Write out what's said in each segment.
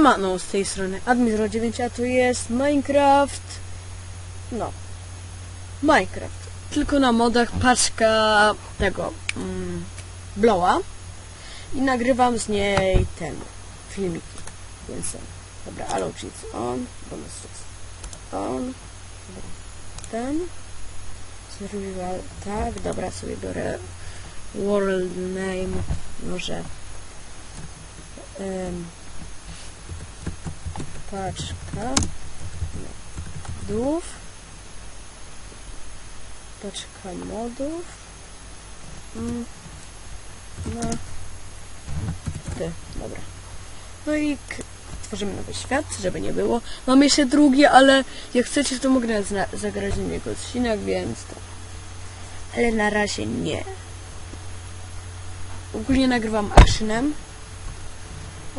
Siemano z tej strony Admiro9, a tu jest Minecraft. No. Minecraft. Tylko na modach paczka tego mm, Blowa. I nagrywam z niej ten filmiki. Więc. Dobra, allo cheats on, bonus on. Ten. Survival, tak, dobra, sobie biorę world name, może em, paczka modów paczka modów mm, no ty, dobra. No i tworzymy nowy świat, żeby nie było. Mam jeszcze drugi, ale jak chcecie to mogę zagrać na niego odcinek, więc to ale na razie nie. Ogólnie nagrywam actionem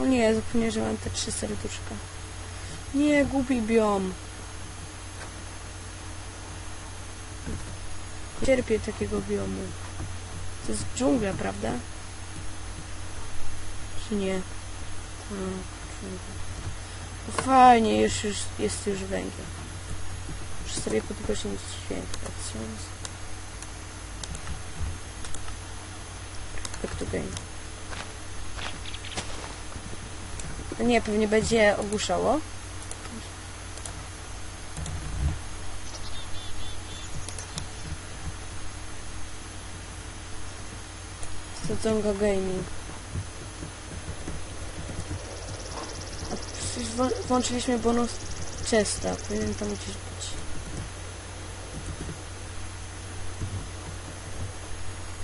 o nie, zapomniałem, że mam te trzy serduszka. Nie, głupi biom. Cierpię takiego biomu. To jest dżungla, prawda? Czy nie? No fajnie, już, już jest już węgiel. Muszę sobie podgłośnić dźwięk. Back to game. No nie, pewnie będzie ogłuszało. Sadzonga Gaming. A przecież włączyliśmy bonus Chesta. Powinien tam gdzieś być.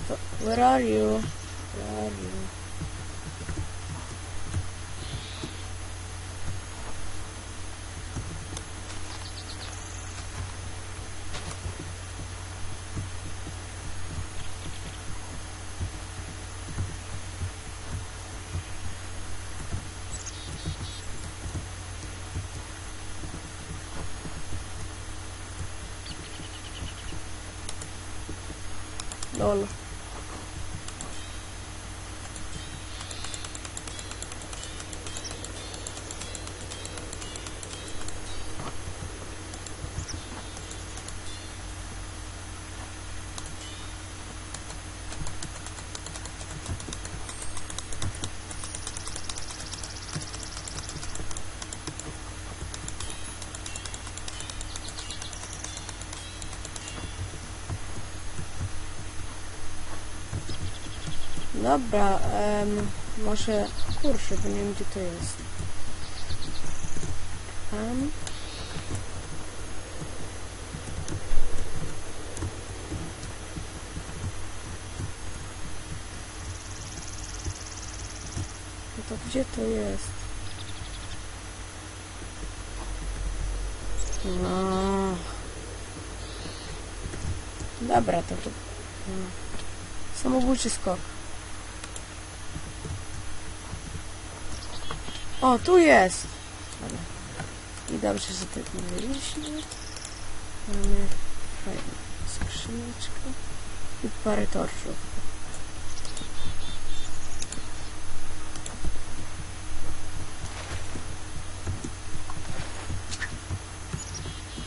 To, where are you? Where are you? Lol. Dobra, em, może kurczę, bo nie wiem gdzie to jest. Tam. No to gdzie to jest? No. Dobra, to tu. No. Samobójczy skok. O, tu jest! Dobra. I dobrze, że tak nie byliśmy. Mamy fajną skrzyneczkę i parę torczów.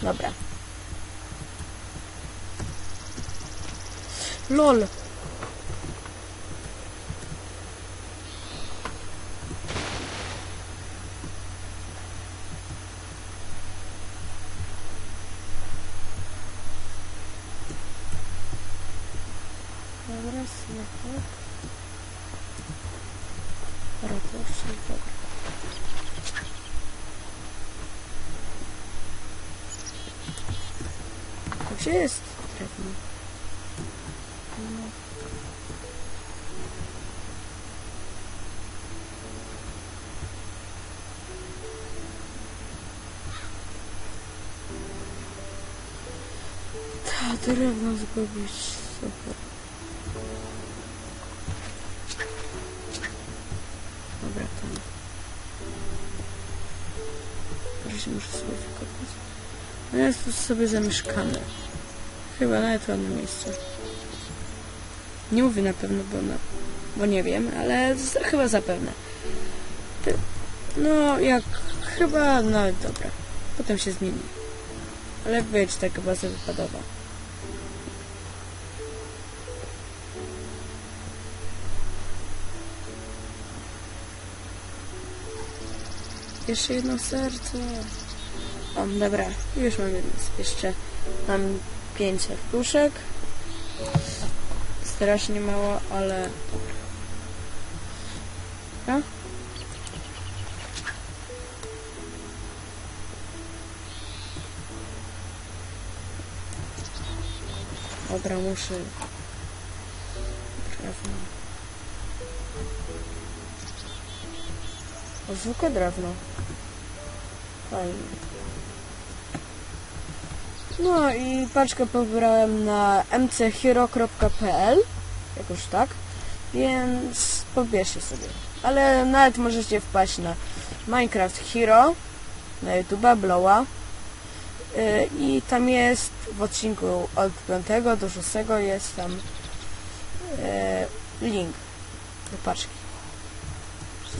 Dobra. LOL! Ta drewno zgubić, super. Dobra, tam. Wreszcie muszę sobie wykopać. No jest tu sobie zamieszkane. Chyba nawet ładne miejsce. Nie mówię na pewno, bo, na, bo nie wiem, ale z, chyba zapewne. Ty, No, jak chyba, no dobra. Potem się zmieni. Ale wiecie, taka baza wypadowa. Jeszcze jedno serce. O, dobra, już mam jedno. Jeszcze mam pięć serduszek. Strasznie mało, ale... Dobra. Dobra, muszę... O, zwykłe drewno. Fajnie. No i paczkę pobrałem na mchero.pl jakoś tak, więc pobierzcie sobie. Ale nawet możecie wpaść na Minecraft Hero na YouTube'a, Blowa Yy, i tam jest w odcinku od 5 do 6 jest tam yy, link do paczki.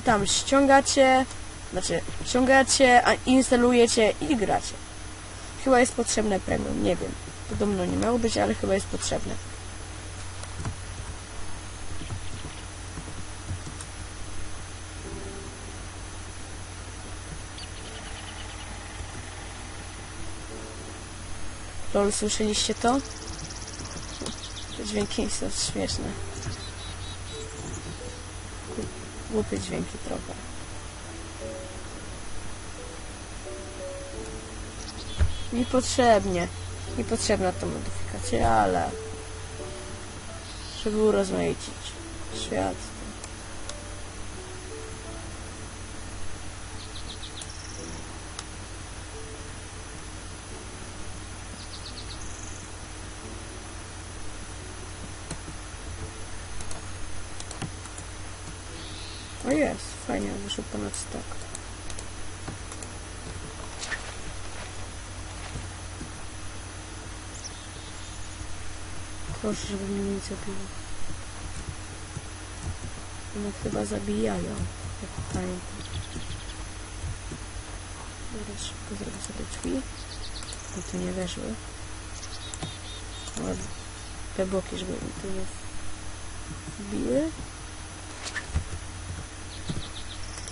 I tam ściągacie, znaczy ściągacie, a instalujecie i gracie. Chyba jest potrzebne premium, nie wiem. Podobno nie miało być, ale chyba jest potrzebne. Lol, słyszeliście to? Te dźwięki są śmieszne. Głupie dźwięki trochę. Niepotrzebnie. Niepotrzebna to modyfikacja, ale... Żeby urozmaicić świat. O jest, fajnie, wyszło ponad stok. Proszę, żeby mnie nie zabiło. One chyba zabijają. Jak pamiętam. Teraz szybko zrobię sobie drzwi. Bo tu nie weszły. Te boki, żeby tu nie wbiły.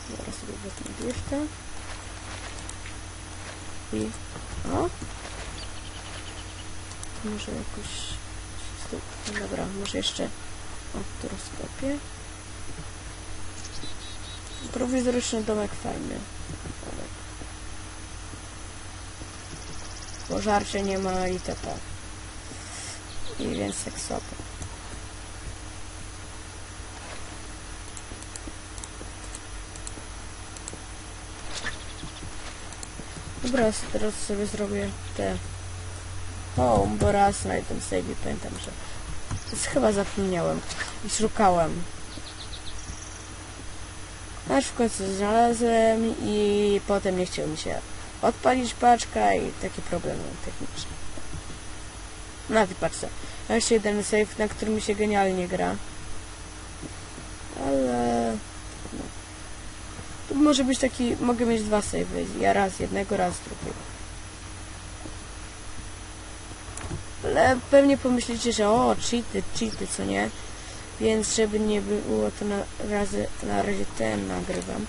Zaraz sobie wetnę jeszcze. I... O! Może jakoś... no Dobra, może jeszcze... O, tu rozkopię. Prowizoryczny domek fajny. Domek. Pożarcie nie ma itp. I więc tak Dobra, teraz sobie zrobię te home, bo raz na tym save pamiętam, że chyba zapomniałem i szukałem. Aż w końcu znalazłem i potem nie chciał mi się odpalić paczka i takie problemy techniczne. Na tej paczce. Jeszcze jeden save, na którym się genialnie gra. Ale... Może być taki... Mogę mieć dwa savey. Ja raz jednego, raz drugiego. Ale pewnie pomyślicie, że o, cheaty, cheaty, co nie? Więc żeby nie było to na razie, na razie ten nagrywam.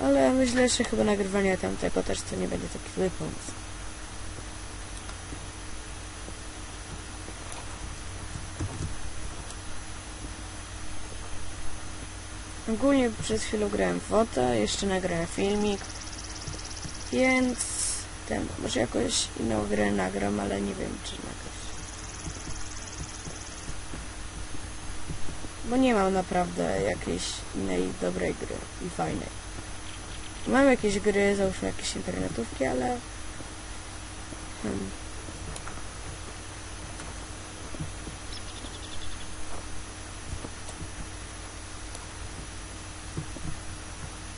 Ale myślę, że chyba nagrywanie tamtego też to nie będzie taki zły pomysł. Ogólnie przez chwilę grałem w WOTA, jeszcze nagrałem filmik, więc ten, może jakoś inną grę nagram, ale nie wiem czy nagrać. Bo nie mam naprawdę jakiejś innej dobrej gry i fajnej. Mam jakieś gry, załóżmy jakieś internetówki, ale... Hmm.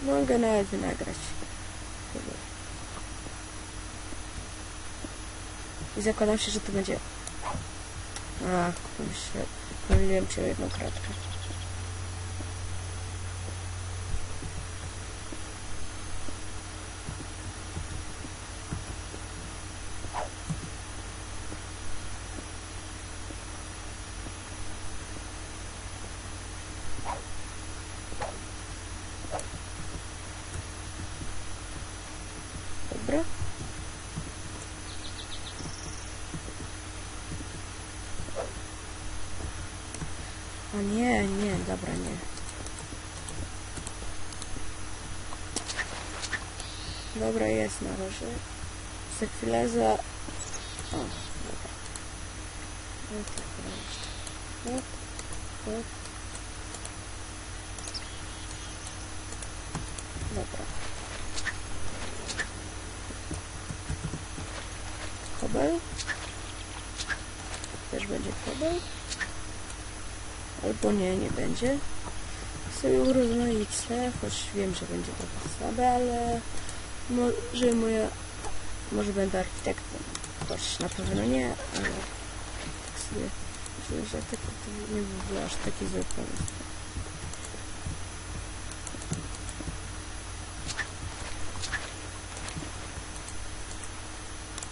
Mogę nawet nagrać. I zakładam się, że to będzie... A, pomyślę, pomyliłem się o jedną kratkę. dobra. A nie, nie, dobra, nie. Dobra, jest na razie. Za chwilę za... O, dobra. No tak, dobra. Hop, hop. Dobra. Kobel. Też będzie kobel. Albo nie, nie będzie. Sobie urozmaicę, choć wiem, że będzie trochę słabe, ale może moja... Może będę architektem. Choć na pewno nie, ale tak sobie myślę, że tak to nie by był aż taki zły pomysł.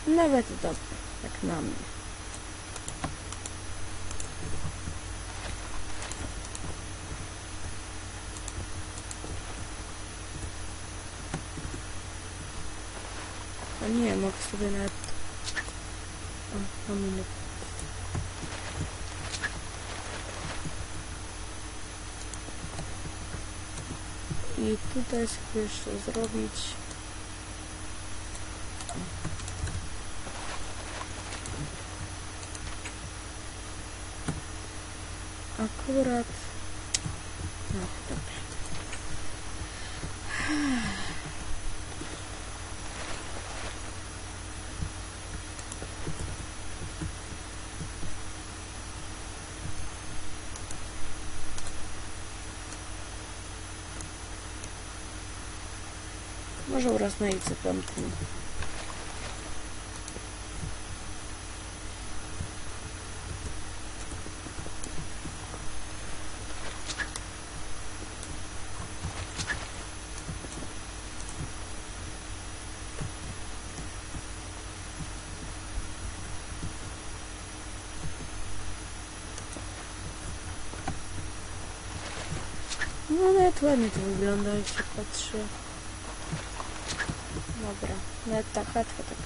Nawet dobrze, jak na mnie. Mogę sobie nawet... O, mam minut. I tutaj sobie jeszcze zrobić... Akurat... No, dobrze. Może urozmaicę piątkę. No nawet ładnie to wygląda, jak się patrzy. Dobra, nawet ta chatka tak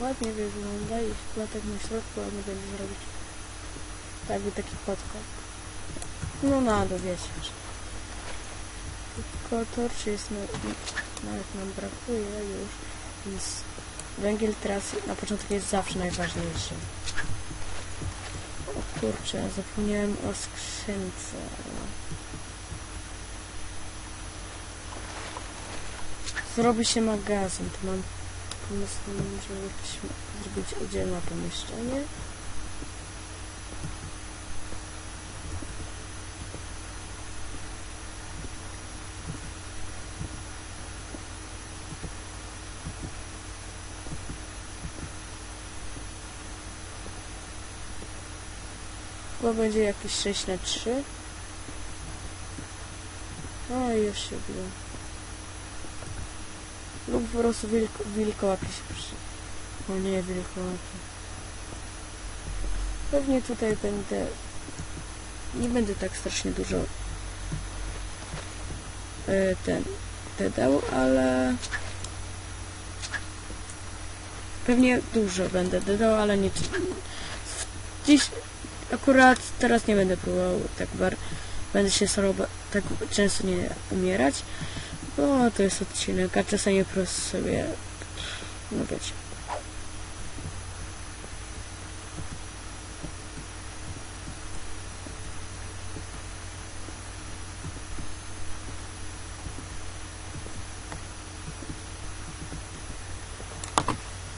ładnie wygląda i tak na środku ładnie będzie zrobić. Tak by taki podkład. No na dół wiecie. że- Tylko torczy jest na, nawet nam brakuje już, więc węgiel teraz na początku jest zawsze najważniejszy. O kurczę, zapomniałem o skrzynce. Zrobi się magazyn, to mam pomysł, żeby jakieś zrobić oddzielne pomieszczenie. Chyba będzie jakieś 6 na 3. O, już się biło. Lub po prostu wilko, wilkołaki się przy... O nie, wilkołaki. Pewnie tutaj będę... Nie będę tak strasznie dużo... E, ten... Dodał, ale... Pewnie dużo będę dodał, ale nie... Dziś... Akurat teraz nie będę próbował tak bar... Będę się starał ba- tak często nie umierać. No, to jest odcinek, a czasami po prostu sobie, no wiecie.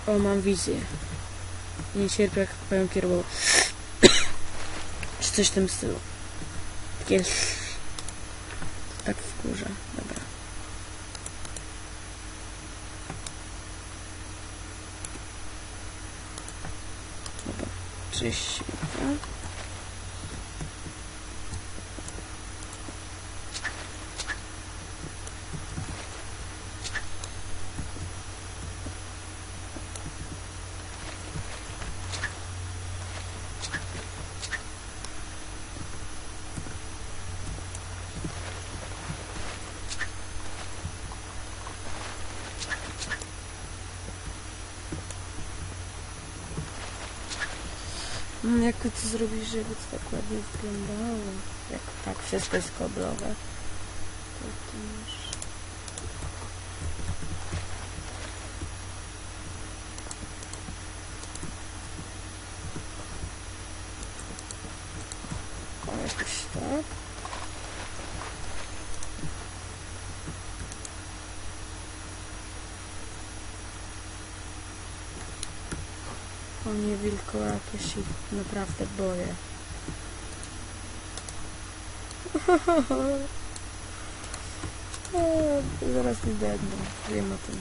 O, mam wizję. Nie cierpię, jak powiem kierował. Czy coś w tym stylu. Takie... Tak wkurza. Dobra. Dobra, cześć. Dobra. Żeby to tak ładnie wyglądało? Jak tak wszystko jest koblowe. To. O, jakoś tak. O nie, ja się naprawdę boję. Eee, zaraz mi będą, wiem o tym.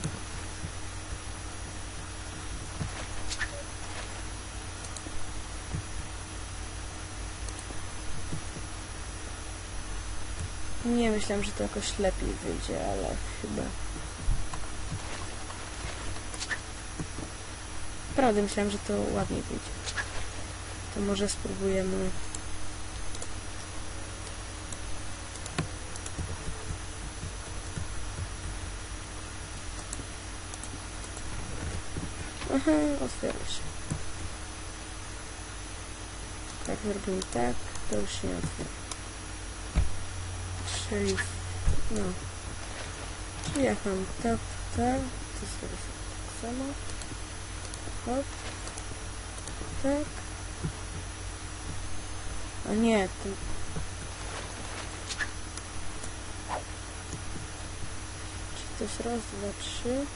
Nie myślałem, że to jakoś lepiej wyjdzie, ale chyba. Naprawdę myślałem, że to ładniej wyjdzie. To może spróbujemy. Aha, otwiera się. Jak zrobimy tak, to już się nie otwiera. Czyli, no. Czyli jak mam tak, tak, to zrobię tak samo. Hop. Tak. A nie, to... Czy to jest raz, dwa, trzy?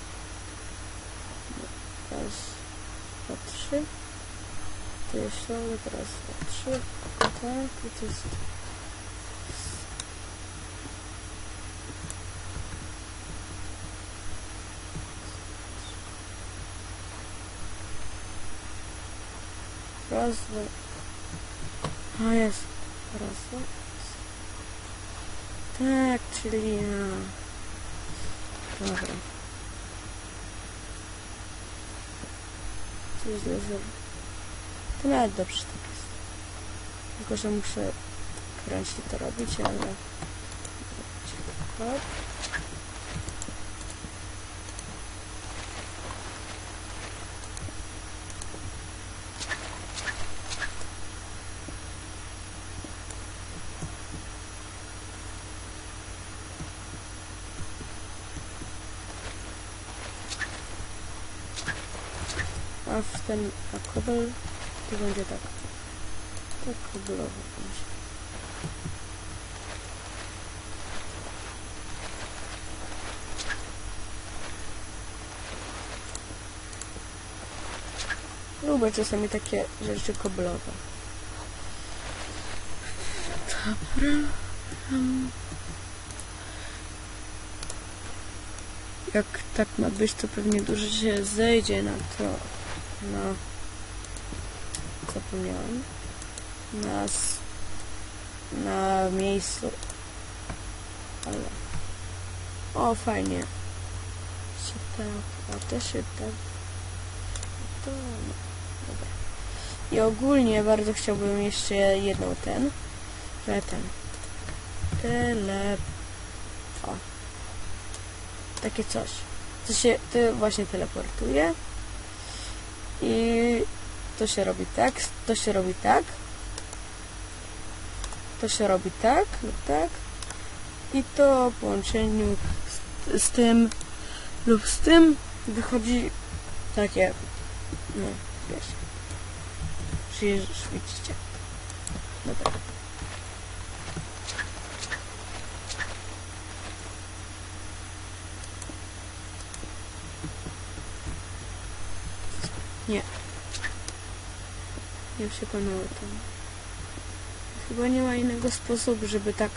Raz, dwa, trzy. To jest środek, raz, to jest... Raz, dwa... A jest. Raz, dwa. Tak, czyli ja. Dobra. Co źle zrobię? To nawet dobrze tak jest. Tylko, że muszę ręcznie to robić, ale... Hop. A w ten a kobel to będzie tak. Tak kobelowo będzie. Lubię czasami takie rzeczy koblowe. Dobra. em. Jak tak ma być, to pewnie dużo się zejdzie na to. Na... Zapomniałam. Na... Na miejscu. Ale... O, fajnie. Się. A. To... no, Dobra. I ogólnie bardzo chciałbym jeszcze jedną ten. Że ten. Tele... O. Takie coś. To się to właśnie teleportuje. I to się robi tak, to się robi tak. To się robi tak lub tak. I to w połączeniu z, z tym lub z tym wychodzi takie, no wiesz, czyli widzicie. Dobra. Nie. Nie przekonało to. mnie. Chyba nie ma innego sposobu, żeby tak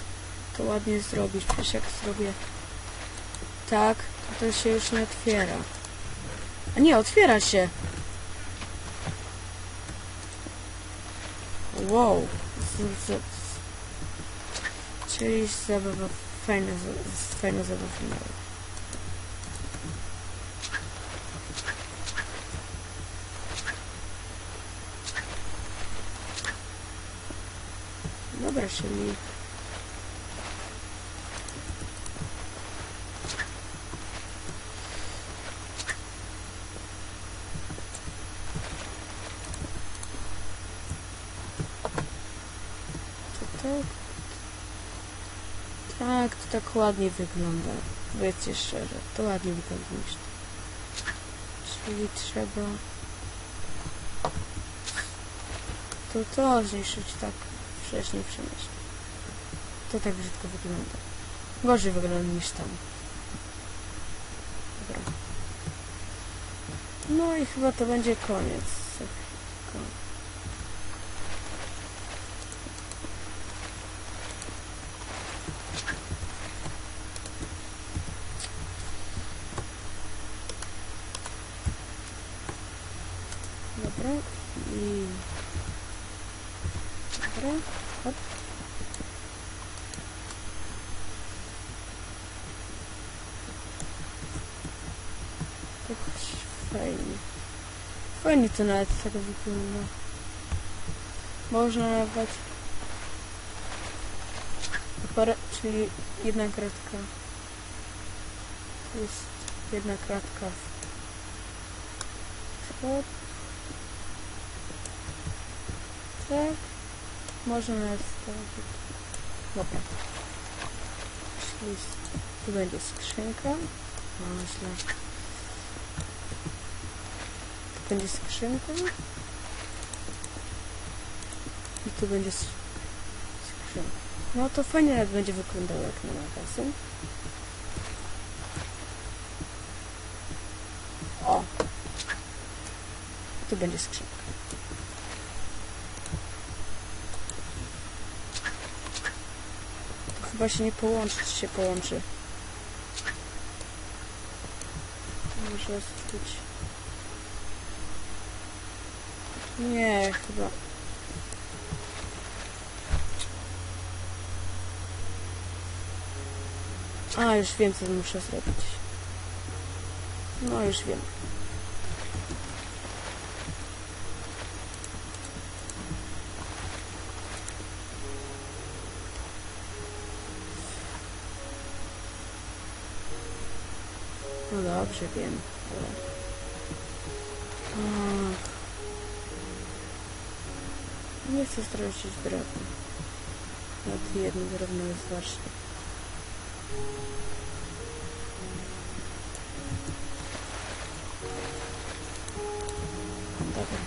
to ładnie zrobić. Przecież jak zrobię tak, to, to się już nie otwiera. A nie, otwiera się. Wow. Z, z, z. Czyli zabawa, fajna, fajna zabawa czyli... tak. Tak, to tak ładnie wygląda. Powiedzcie szczerze, to ładnie wygląda niż to. Czyli trzeba... To to zniszczyć tak wcześniej przemyśleć. To tak brzydko wygląda. Gorzej wygląda niż tam. Dobra. No i chyba to będzie koniec. Ko- Dobra. I... Dobra. Hop. Tak fajnie. Fajnie to nawet tak wygląda. Można nawet... Parę, czyli jedna kratka. To jest jedna kratka w przód. Tak. Można nawet stawić. Dobra. Czyli tu będzie skrzynka. Źle. Tu będzie skrzynka. I tu będzie skrzynka. No to fajnie będzie wyglądało jak na magazyn. O! Tu będzie skrzynka. Chyba się nie połączy, czy się połączy. Może spróć. Nie, chyba. A, już wiem, co muszę zrobić. No, już wiem. No dobrze, wiem. Dobra. Ach. Nie chcę stracić drewna. Nawet jedno drewno jest ważne. Dobra.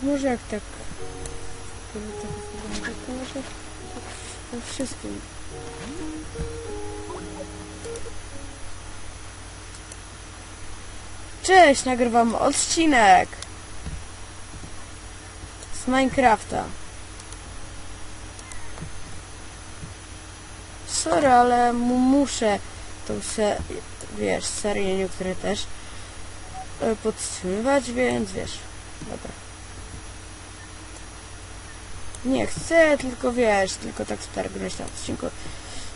To może jak tak... To tak wygląda, to może tak wszystkim. Cześć, nagrywam odcinek z Minecrafta. Sorry, ale mu muszę tą se, wiesz, serię niektóre też e, podtrzymywać, więc wiesz, dobra. Nie chcę, tylko wiesz, tylko tak stargnąć na odcinku.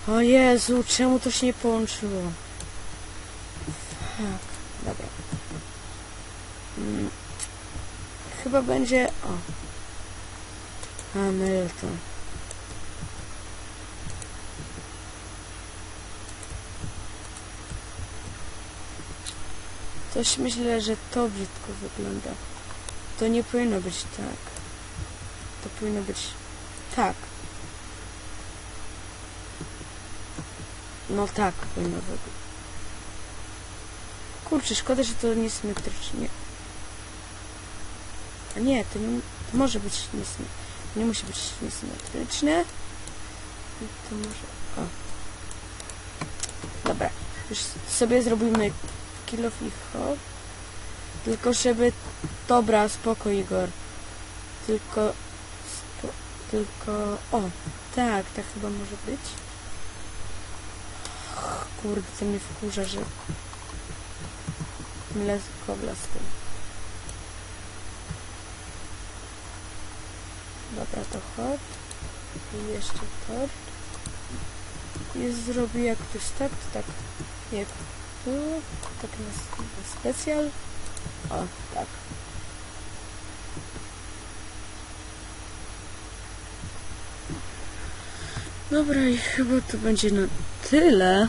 O Jezu, czemu to się nie połączyło? Fuck, dobra. Mm. Chyba będzie... O. Hamilton. Coś myślę, że to brzydko wygląda. To nie powinno być tak. To powinno być tak. No tak powinno wyglądać. Kurczę, szkoda, że to niesymetrycznie. A nie, to, nie, to może być niesymetryczne. Nie musi być niesymetryczne. To może... O. Dobra. Już sobie zrobimy kill of. Tylko żeby... Dobra, spoko Igor. Tylko... Tylko... O, tak, tak chyba może być. Kurde, to mnie wkurza, że... Mylę kobla z tym. Dobra, to hop. I jeszcze tort. I zrobię jak to jest tak, to tak jak było. Tak na, na specjal. O, tak. Dobra, i chyba to będzie na tyle.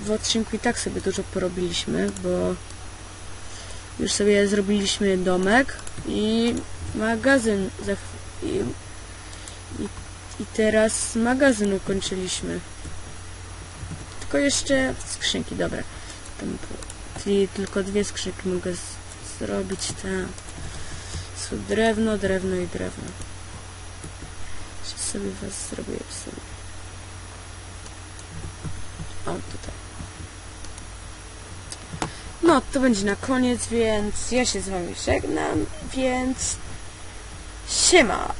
W odcinku i tak sobie dużo porobiliśmy, bo Już sobie zrobiliśmy domek i magazyn. I, i, I teraz magazyn ukończyliśmy. Tylko jeszcze skrzynki, dobra. Tam, czyli tylko dwie skrzynki mogę zrobić. Te. Drewno, drewno i drewno. Sobie was zrobię sobie. O, tutaj. No, to będzie na koniec, więc ja się z wami żegnam, więc siema!